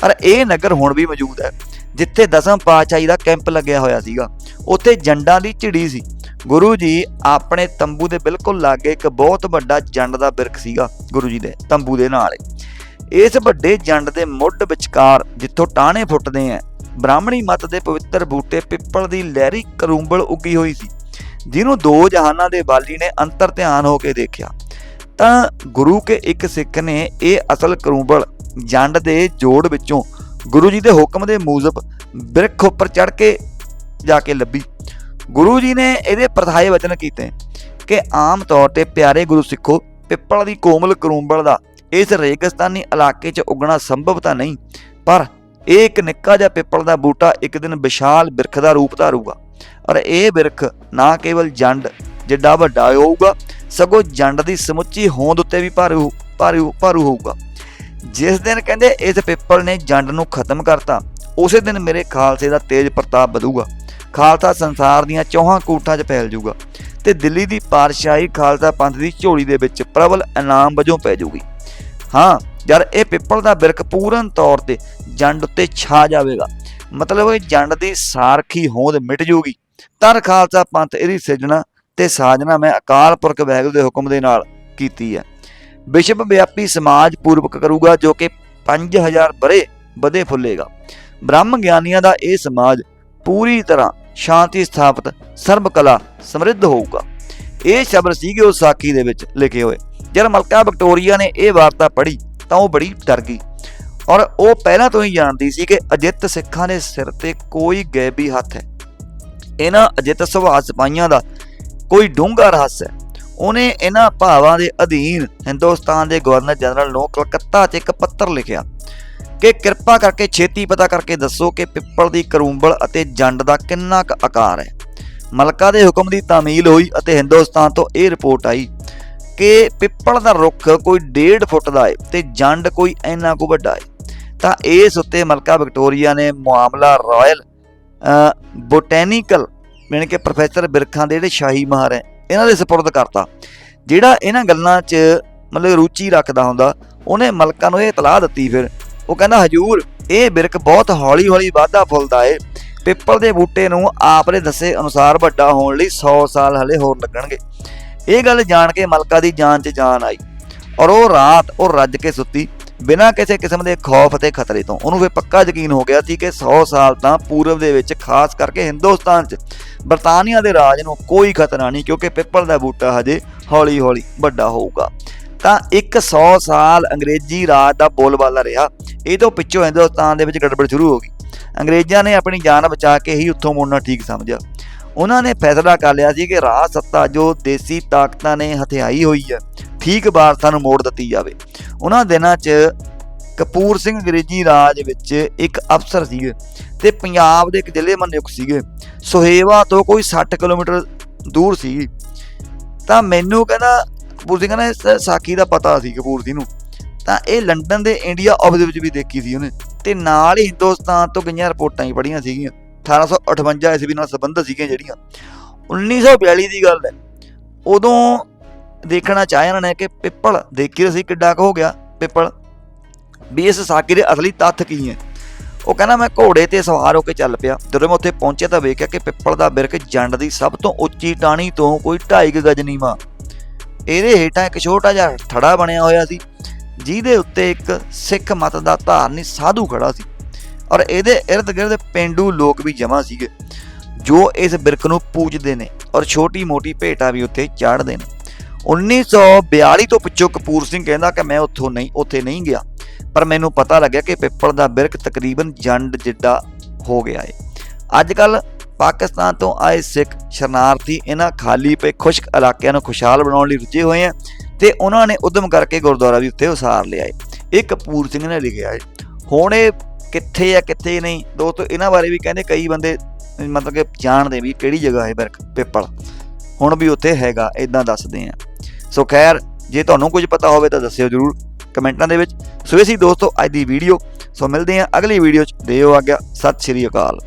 ਪਰ ਇਹ ਨਗਰ ਹੁਣ ਵੀ ਮੌਜੂਦ ਹੈ, ਜਿੱਥੇ ਦਸਮ ਪਾਤਸ਼ਾਹੀ ਦਾ ਕੈਂਪ ਲੱਗਿਆ ਹੋਇਆ ਸੀਗਾ। ਉੱਥੇ ਜੰਡਾਂ ਦੀ ਝਿੜੀ ਸੀ। ਗੁਰੂ ਜੀ ਆਪਣੇ ਤੰਬੂ ਦੇ ਬਿਲਕੁਲ ਲਾਗੇ ਇੱਕ ਬਹੁਤ ਵੱਡਾ ਜੰਡ ਦਾ ਬਿਰਖ ਸੀਗਾ, ਗੁਰੂ ਜੀ ਦੇ ਤੰਬੂ ਦੇ ਨਾਲ। ਇਸ ਵੱਡੇ ਜੰਡ ਦੇ ਮੁੱਢ ਵਿਚਕਾਰ ਜਿੱਥੋਂ ਟਾਹਣੇ ਫੁੱਟਦੇ ਆ ਬ੍ਰਾਹਮਣੀ ਮਤ ਦੇ ਪਵਿੱਤਰ ਬੂਟੇ ਪਿੱਪਲ ਦੀ ਲਹਿਰੀ ਕਰੂੰਬਲ ਉੱਗੀ ਹੋਈ ਸੀ, ਜਿਹਨੂੰ ਦੋ ਜਹਾਨਾਂ ਦੇ ਬਾਲੀ ਨੇ ਅੰਤਰ ਧਿਆਨ ਹੋ ਕੇ ਦੇਖਿਆ। ਤਾਂ ਗੁਰੂ ਕੇ ਇੱਕ ਸਿੱਖ ਨੇ ਇਹ ਅਸਲ ਕਰੂੰਬਲ ਜੰਡ ਦੇ ਜੋੜ ਵਿੱਚੋਂ ਗੁਰੂ ਜੀ ਦੇ ਹੁਕਮ ਦੇ ਮੂਜਬ ਬਿਰਖ ਉੱਪਰ ਚੜ ਕੇ ਜਾ ਕੇ ਲੱਭੀ। ਗੁਰੂ ਜੀ ਨੇ ਇਹਦੇ ਪ੍ਰਥਾਏ ਵਚਨ ਕੀਤੇ ਕਿ ਆਮ ਤੌਰ ਤੇ ਪਿਆਰੇ ਗੁਰੂ ਸਿੱਖੋ, ਪਿੱਪਲ ਦੀ ਕੋਮਲ ਕਰੂੰਬਲ ਦਾ ਇਸ ਰੇਗਿਸਤਾਨੀ ਇਲਾਕੇ 'ਚ ਉਗਣਾ ਸੰਭਵ ਤਾਂ ਨਹੀਂ, ਪਰ ਇਹ ਇੱਕ ਨਿੱਕਾ ਜਿਹਾ ਪਿੱਪਲ ਦਾ ਬੂਟਾ ਇੱਕ ਦਿਨ ਵਿਸ਼ਾਲ ਬਿਰਖ ਦਾ ਰੂਪ ਧਾਰੂਗਾ। ਔਰ ਇਹ ਬਿਰਖ ਨਾ ਕੇਵਲ ਜੰਡ ਜਿੱਡਾ ਵੱਡਾ ਹੋਊਗਾ, ਸਗੋਂ ਜੰਡ ਦੀ ਸਮੁੱਚੀ ਹੋਂਦ ਉੱਤੇ ਵੀ ਭਾਰੂ ਭਾਰੂ ਭਾਰੂ ਹੋਊਗਾ। ਜਿਸ ਦਿਨ ਕਹਿੰਦੇ ਇਸ ਪਿੱਪਲ ਨੇ ਜੰਡ ਨੂੰ ਖਤਮ ਕਰਤਾ, ਉਸੇ ਦਿਨ ਮੇਰੇ ਖਾਲਸੇ ਦਾ ਤੇਜ ਪ੍ਰਤਾਪ ਵਧੂਗਾ। ਖਾਲਸਾ ਸੰਸਾਰ ਦੀਆਂ ਚੌਹਾਂ ਕੂਟਾਂ 'ਚ ਫੈਲ ਜਾਊਗਾ ਤੇ ਦਿੱਲੀ ਦੀ ਪਾਤਸ਼ਾਹੀ ਖਾਲਸਾ ਪੰਥ ਦੀ ਝੋਲੀ ਦੇ ਵਿੱਚ ਪ੍ਰਬਲ ਇਨਾਮ ਵਜੋਂ ਪੈ ਜਾਊਗੀ। ਹਾਂ, ਜਦ ਇਹ ਪਿੱਪਲ ਦਾ ਬਿਰਖ ਪੂਰਨ ਤੌਰ ਤੇ ਜੰਡ ਉੱਤੇ ਛਾ ਜਾਵੇਗਾ, ਮਤਲਬ ਇਹ ਜੰਡ ਦੀ ਸਾਰਖੀ ਹੋਂਦ ਮਿਟ ਜੂਗੀ ਤਰ ਖਾਲਸਾ ਪੰਥ ਇਹਦੀ ਸਿਰਜਣਾ ਤੇ ਸਾਜਣਾ ਮੈਂ ਅਕਾਲ ਪੁਰਖ ਵਾਹਿਗੁਰੂ ਦੇ ਹੁਕਮ ਦੇ ਨਾਲ ਕੀਤੀ ਹੈ। ਵਿਸ਼ਵ ਵਿਆਪੀ ਸਮਾਜ ਪੂਰਵਕ ਕਰੂਗਾ ਜੋ ਕਿ 5000 ਬਰੇ ਵਧੇ ਫੁੱਲੇਗਾ। ਬ੍ਰਹਮ ਗਿਆਨੀਆਂ ਦਾ ਇਹ ਸਮਾਜ ਪੂਰੀ ਤਰ੍ਹਾਂ ਸ਼ਾਂਤੀ ਸਥਾਪਿਤ ਸਰਬ ਕਲਾ ਸਮਰਿੱਧ ਹੋਊਗਾ। ਇਹ ਸ਼ਬਦ ਸੀਗੇ ਉਸ ਸਾਖੀ ਦੇ ਵਿੱਚ ਲਿਖੇ ਹੋਏ। ਜਦ ਮਲਕਾ ਵਿਕਟੋਰੀਆ ਨੇ ਇਹ ਵਾਰਤਾ ਪੜ੍ਹੀ ਤਾਂ ਉਹ ਬੜੀ ਡਰ ਗਈ। ਔਰ ਉਹ ਪਹਿਲਾਂ ਤੋਂ ਹੀ ਜਾਣਦੀ ਸੀ ਕਿ ਅਜਿੱਤ ਸਿੱਖਾਂ ਦੇ ਸਿਰ ਤੇ ਕੋਈ ਗੈਬੀ ਹੱਥ ਹੈ। ਇਹਨਾਂ ਅਜਿੱਤ ਸੁਭਾਅ ਸਿਪਾਹੀਆਂ ਦਾ ਕੋਈ ਡੂੰਘਾ ਰਹੱਸ ਹੈ। ਉਹਨੇ ਇਹਨਾਂ ਭਾਵਾਂ ਦੇ ਅਧੀਨ ਹਿੰਦੁਸਤਾਨ ਦੇ ਗਵਰਨਰ ਜਨਰਲ ਨੂੰ ਕਲਕੱਤਾ 'ਚ ਇੱਕ ਪੱਤਰ ਲਿਖਿਆ ਕਿ ਕਿਰਪਾ ਕਰਕੇ ਛੇਤੀ ਪਤਾ ਕਰਕੇ ਦੱਸੋ ਕਿ ਪਿੱਪਲ ਦੀ ਕਰੂੰਬਲ ਅਤੇ ਜੰਡ ਦਾ ਕਿੰਨਾ ਕੁ ਆਕਾਰ ਹੈ। ਮਲਕਾ ਦੇ ਹੁਕਮ ਦੀ ਤਾਮੀਲ ਹੋਈ ਅਤੇ ਹਿੰਦੁਸਤਾਨ ਤੋਂ ਇਹ ਰਿਪੋਰਟ ਆਈ ਕਿ ਪਿੱਪਲ ਦਾ ਰੁੱਖ ਕੋਈ 1.5 ਫੁੱਟ ਦਾ ਹੈ ਤੇ ਜੰਡ ਕੋਈ ਇੰਨਾ ਕੁ ਵੱਡਾ ਹੈ। ਤਾਂ ਇਸ ਉੱਤੇ ਮਲਕਾ ਵਿਕਟੋਰੀਆ ਨੇ ਮਾਮਲਾ ਰਾਇਲ ਬੋਟੈਨੀਕਲ ਯਾਨੀ ਕਿ ਪ੍ਰੋਫੈਸਰ ਬਿਰਖਾਂ ਦੇ ਜਿਹੜੇ ਸ਼ਾਹੀ ਮਾਹਰ ਹੈ, ਇਹਨਾਂ ਦੇ ਸਪੁਰਦ ਕਰਤਾ। ਜਿਹੜਾ ਇਹਨਾਂ ਗੱਲਾਂ 'ਚ ਮਤਲਬ ਰੁਚੀ ਰੱਖਦਾ ਹੁੰਦਾ, ਉਹਨੇ ਮਲਕਾ ਨੂੰ ਇਹ ਇਤਲਾਹ ਦਿੱਤੀ ਫਿਰ। ਉਹ ਕਹਿੰਦਾ, ਹਜੂਰ, ਇਹ ਬਿਰਖ ਬਹੁਤ ਹੌਲੀ ਹੌਲੀ ਵਾਧਾ ਫੁੱਲਦਾ ਏ। ਪਿੱਪਲ ਦੇ ਬੂਟੇ ਨੂੰ ਆਪ ਦੇ ਦੱਸੇ ਅਨੁਸਾਰ ਵੱਡਾ ਹੋਣ ਲਈ 100 ਸਾਲ ਹਲੇ ਹੋਰ ਲੱਗਣਗੇ। ਇਹ ਗੱਲ ਜਾਣ ਕੇ ਮਲਕਾ ਦੀ ਜਾਨ 'ਚ ਜਾਨ ਆਈ। ਔਰ ਉਹ ਰਾਤ ਉਹ ਰੱਜ ਕੇ ਸੁੱਤੀ। ਬਿਨਾਂ ਕਿਸੇ ਕਿਸਮ ਦੇ ਖੌਫ ਅਤੇ ਖਤਰੇ ਤੋਂ। ਉਹਨੂੰ ਫਿਰ ਪੱਕਾ ਯਕੀਨ ਹੋ ਗਿਆ ਸੀ ਕਿ 100 ਸਾਲ ਤਾਂ ਪੂਰਬ ਦੇ ਵਿੱਚ, ਖਾਸ ਕਰਕੇ ਹਿੰਦੁਸਤਾਨ 'ਚ, ਬਰਤਾਨੀਆ ਦੇ ਰਾਜ ਨੂੰ ਕੋਈ ਖਤਰਾ ਨਹੀਂ, ਕਿਉਂਕਿ ਪਿੱਪਲ ਦਾ ਬੂਟਾ ਹਜੇ ਹੌਲੀ-ਹੌਲੀ ਵੱਡਾ ਹੋਊਗਾ। ਤਾਂ ਇੱਕ 100 ਸਾਲ ਅੰਗਰੇਜ਼ੀ ਰਾਜ ਦਾ ਬੋਲਬਾਲਾ ਰਿਹਾ। ਇਹ ਤੋਂ ਪਿੱਛੋਂ ਹਿੰਦੁਸਤਾਨ ਦੇ ਵਿੱਚ ਗੜਬੜ ਸ਼ੁਰੂ ਹੋ ਗਈ। ਅੰਗਰੇਜ਼ਾਂ ਨੇ ਆਪਣੀ ਜਾਨ ਬਚਾ ਕੇ ਹੀ ਉੱਥੋਂ ਮੁੜਨਾ ਠੀਕ ਸਮਝਿਆ। ਉਹਨਾਂ ਨੇ ਫੈਸਲਾ ਕਰ ਲਿਆ ਸੀ ਕਿ ਰਾਜ ਸੱਤਾ ਜੋ ਦੇਸੀ ਤਾਕਤਾਂ ਨੇ ਹਥਿਆਈ ਹੋਈ ਹੈ, ਠੀਕ ਵਾਰਸਾਂ ਨੂੰ ਮੋੜ ਦਿੱਤੀ ਜਾਵੇ। ਉਹਨਾਂ ਦਿਨਾਂ 'ਚ ਕਪੂਰ ਸਿੰਘ ਅੰਗਰੇਜ਼ੀ ਰਾਜ ਵਿੱਚ ਇੱਕ ਅਫਸਰ ਸੀਗੇ ਤੇ ਪੰਜਾਬ ਦੇ ਇੱਕ ਜ਼ਿਲ੍ਹੇ ਨਿਯੁਕਤ ਸੀਗੇ। ਸੁਹੇਵਾ ਤੋਂ ਕੋਈ 60 ਕਿਲੋਮੀਟਰ ਦੂਰ ਸੀ। ਤਾਂ ਮੈਨੂੰ ਕਹਿੰਦਾ, ਕਪੂਰ ਸਿੰਘ ਨੇ ਇਸ ਸਾਖੀ ਦਾ ਪਤਾ ਸੀ ਕਪੂਰ ਸਿੰਘ ਨੂੰ। ਤਾਂ ਇਹ ਲੰਡਨ ਦੇ ਇੰਡੀਆ ਆਫਿਸ ਵਿੱਚ ਵੀ ਦੇਖੀ ਸੀ ਉਹਨੇ। ਤੇ ਨਾਲ ਹੀ ਹਿੰਦੁਸਤਾਨ ਤੋਂ ਕਈਆਂ ਰਿਪੋਰਟਾਂ ਹੀ ਪੜ੍ਹੀਆਂ ਸੀਗੀਆਂ। 1858 ਈਸਵੀ ਨਾਲ ਸੰਬੰਧਿਤ ਸੀਗੀਆਂ ਜਿਹੜੀਆਂ। 1942 ਦੀ ਗੱਲ ਹੈ। ਉਦੋਂ ਦੇਖਣਾ ਚਾਹਿਆ ਇਹਨਾਂ ਨੇ ਕਿ ਪਿੱਪਲ ਦੇਖੀ ਸੀ ਕਿੱਡਾ ਕੁ ਹੋ ਗਿਆ। ਪਿੱਪਲ, ਵੀ ਇਸ ਸਾਕੀ ਦੇ ਅਸਲੀ ਤੱਥ ਕੀ ਹੈ? ਉਹ ਕਹਿੰਦਾ, ਮੈਂ ਘੋੜੇ ਤੇ ਸਵਾਰ ਹੋ ਕੇ ਚੱਲ ਪਿਆ। ਜਦੋਂ ਮੈਂ ਉੱਥੇ ਪਹੁੰਚਿਆ ਤਾਂ ਵੇਖਿਆ ਕਿ ਪਿੱਪਲ ਦਾ ਬਿਰਖ ਜੰਡ ਦੀ ਸਭ ਤੋਂ ਉੱਚੀ ਟਾਹਣੀ ਤੋਂ ਕੋਈ 2.5 ਗਜ ਨੀਵਾ। ਇਹਦੇ ਹੇਠਾਂ ਇੱਕ ਛੋਟਾ ਜਿਹਾ ਥੜਾ ਬਣਿਆ ਹੋਇਆ ਸੀ, ਜਿਹਦੇ ਉੱਤੇ ਇੱਕ ਸਿੱਖ ਮਤ ਦਾ ਧਾਰਨੀ ਸਾਧੂ ਖੜਾ ਸੀ। ਔਰ ਇਹਦੇ ਇਰਦ-ਗਿਰਦ ਪਿੰਡੂ ਲੋਕ ਵੀ ਜਮਾ ਸੀਗੇ, ਜੋ ਇਸ ਬਿਰਖ ਨੂੰ ਪੂਜਦੇ ਨੇ ਔਰ ਛੋਟੀ-ਮੋਟੀ ਭੇਟਾ ਵੀ ਉੱਥੇ ਚਾੜਦੇ ਨੇ। 1942 ਤੋਂ ਪਿੱਛੋਂ ਕਪੂਰ ਸਿੰਘ ਕਹਿੰਦਾ ਕਿ ਮੈਂ ਉੱਥੋਂ ਨਹੀਂ, ਉੱਥੇ ਨਹੀਂ ਗਿਆ, ਪਰ ਮੈਨੂੰ ਪਤਾ ਲੱਗਿਆ ਕਿ ਪਿੱਪਲ ਦਾ ਬਿਰਖ ਤਕਰੀਬਨ ਜੰਡ ਜਿੱਡਾ ਹੋ ਗਿਆ ਹੈ ਅੱਜ ਕੱਲ ਪਾਕਿਸਤਾਨ ਤੋਂ ਆਏ ਸਿੱਖ ਸ਼ਰਨਾਰਥੀ ਇਹਨਾਂ ਖਾਲੀ ਪਏ ਖੁਸ਼ਕ ਇਲਾਕਿਆਂ ਨੂੰ ਖੁਸ਼ਹਾਲ ਬਣਾਉਣ ਲਈ ਰੁੱਝੇ ਹੋਏ ਆ ਤੇ ਉਹਨਾਂ ਨੇ ਉਦਮ ਕਰਕੇ ਗੁਰਦੁਆਰਾ ਵੀ ਉੱਥੇ ਉਸਾਰ ਲਿਆ ਏ। ਇਹ ਕਪੂਰ ਸਿੰਘ ਨੇ ਲਿਖਿਆ ਏ। ਹੁਣ ਇਹ ਕਿੱਥੇ ਆ, ਕਿੱਥੇ ਨਹੀਂ। ਦੋਸਤੋ, ਇਹਨਾਂ ਬਾਰੇ ਵੀ ਕਹਿੰਦੇ ਕਈ ਬੰਦੇ, ਮਤਲਬ ਕਿ ਜਾਣਦੇ ਵੀ ਕਿਹੜੀ ਜਗ੍ਹਾ ਹੈ ਬਰਕ ਪੇਪਲ। ਹੁਣ ਵੀ ਉੱਥੇ ਹੈਗਾ ਇਦਾਂ ਦੱਸਦੇ ਆ। ਸੋ ਖੈਰ, ਜੇ ਤੁਹਾਨੂੰ ਕੁਝ ਪਤਾ ਹੋਵੇ ਤਾਂ ਦੱਸਿਓ ਜਰੂਰ ਕਮੈਂਟਾਂ ਦੇ ਵਿੱਚ। ਸੋ ਇਹ ਸੀ ਦੋਸਤੋ ਅੱਜ ਦੀ ਵੀਡੀਓ। ਸੋ ਮਿਲਦੇ ਹਾਂ ਅਗਲੀ ਵੀਡੀਓ 'ਚ। ਦਿਓ ਆਗਿਆ। ਸਤਿ ਸ਼੍ਰੀ ਅਕਾਲ।